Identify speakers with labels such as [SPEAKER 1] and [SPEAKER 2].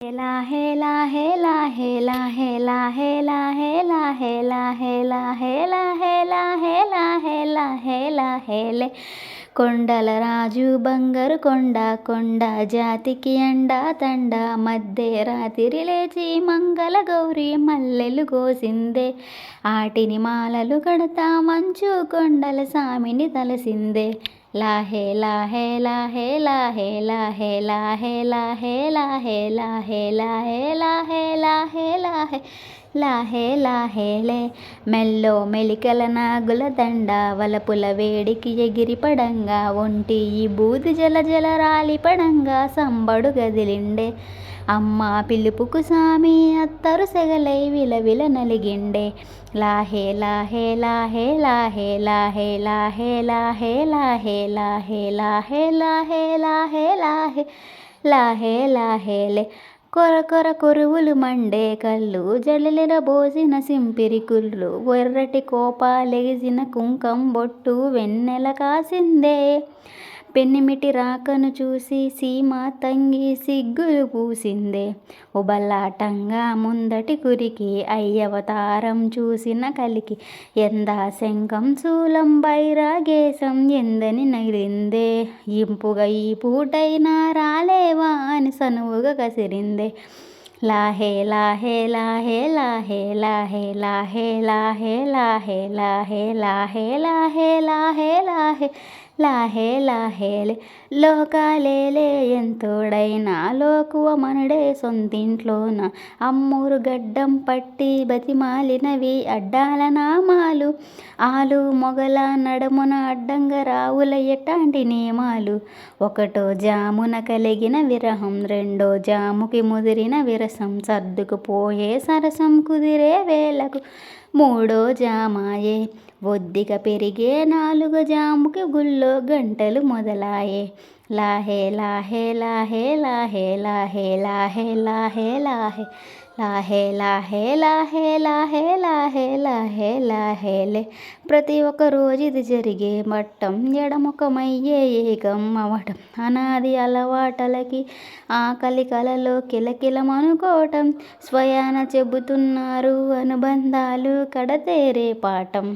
[SPEAKER 1] హేలా హేలా హేలా హేలా హేలా హేలా హేలా హేలా హేలా హేలా హేలా హేలా హేలా హేలా హేలే కొండల రాజు బంగారు కొండ కొండ జాతికి అండ తండ మధ్య రాత్రి లేచి మంగళ గౌరి మల్లెలు కోసిందే ఆటిని మాలలు కడతా మంచు కొండల సామిని తలసిందే లాహే లాహే లాహే లాహే లాహే లాహే లాహే లాహే లాహే లాహే లాహే లాహే లాహే లాహే లాహేలే మెల్లో మెలికల నాగుల దండ వలపుల వేడికి ఎగిరి పడంగా ఒంటి ఈ బూది జల జల రాలి పడంగా సంబడు గదిలిండే అమ్మ పిలుపుకు సామి అత్తరు సెగలై విలవిల నలిగిండే లాహే లాహే లాహే లాహే లాహే లాహే లాహే లాహే లాహే లాహే లాహే లాహే లాహే లాహే లాహేలే కొర కొర కొరువులు మండే కళ్ళు జడలిర బోసిన సింపిరి కుళ్ళు ఎర్రటి కోపాలెగిసిన కుంకం బొట్టు వెన్నెల కాసిందే పెన్నిమిటి రాకను చూసి సీమ తంగి సిగ్గులు పూసిందే ఉబలాటంగా ముందటి కురికి అయ్యవతారం చూసిన కలికి ఎందా శంఖం శూలం బైరాగేశం ఎందని నగిలిందే ఇంపుగా ఈ పూటైనా రాలేవా అని సనువుగా కసిరిందే లాహే లాహే లాహే లాహే లాహే లాహే లాహే లాహే లాహే లాహే లాహే లాహే లాహే లాహే లాహేలే లోకాలేలే ఎంతోడైనా లోకువ మనుడే సొంతింట్లోన. అమ్మూరు గడ్డం పట్టి బతిమాలినవి అడ్డాల నామాలు. ఆలు మొగల నడుమున అడ్డంగా రావుల ఎట్టాంటి నియమాలు. ఒకటో జామున కలిగిన విరహం రెండో జాముకి ముదిరిన విరసం. సర్దుకుపోయే సరసం కుదిరే వేలకు మూడో జామాయే బొద్దిక పెరిగే నాలుగు జాముకి గుళ్ళో గంటలు మొదలాయే లాహే లాహే లాహే లాహే లాహే లాహే లాహే లాహే లాహే లాహే లాహే లాహే లాహే లాహే లాహేలే ప్రతి ఒక్క రోజు ఇది జరిగే మట్టం ఎడముఖమయ్యే ఏకం అవటం అనాది అలవాటలకి ఆకలి కలలో కిలకిలమనుకోవటం స్వయాన చెబుతున్నారు అనుబంధాలు కడతేరే పాఠం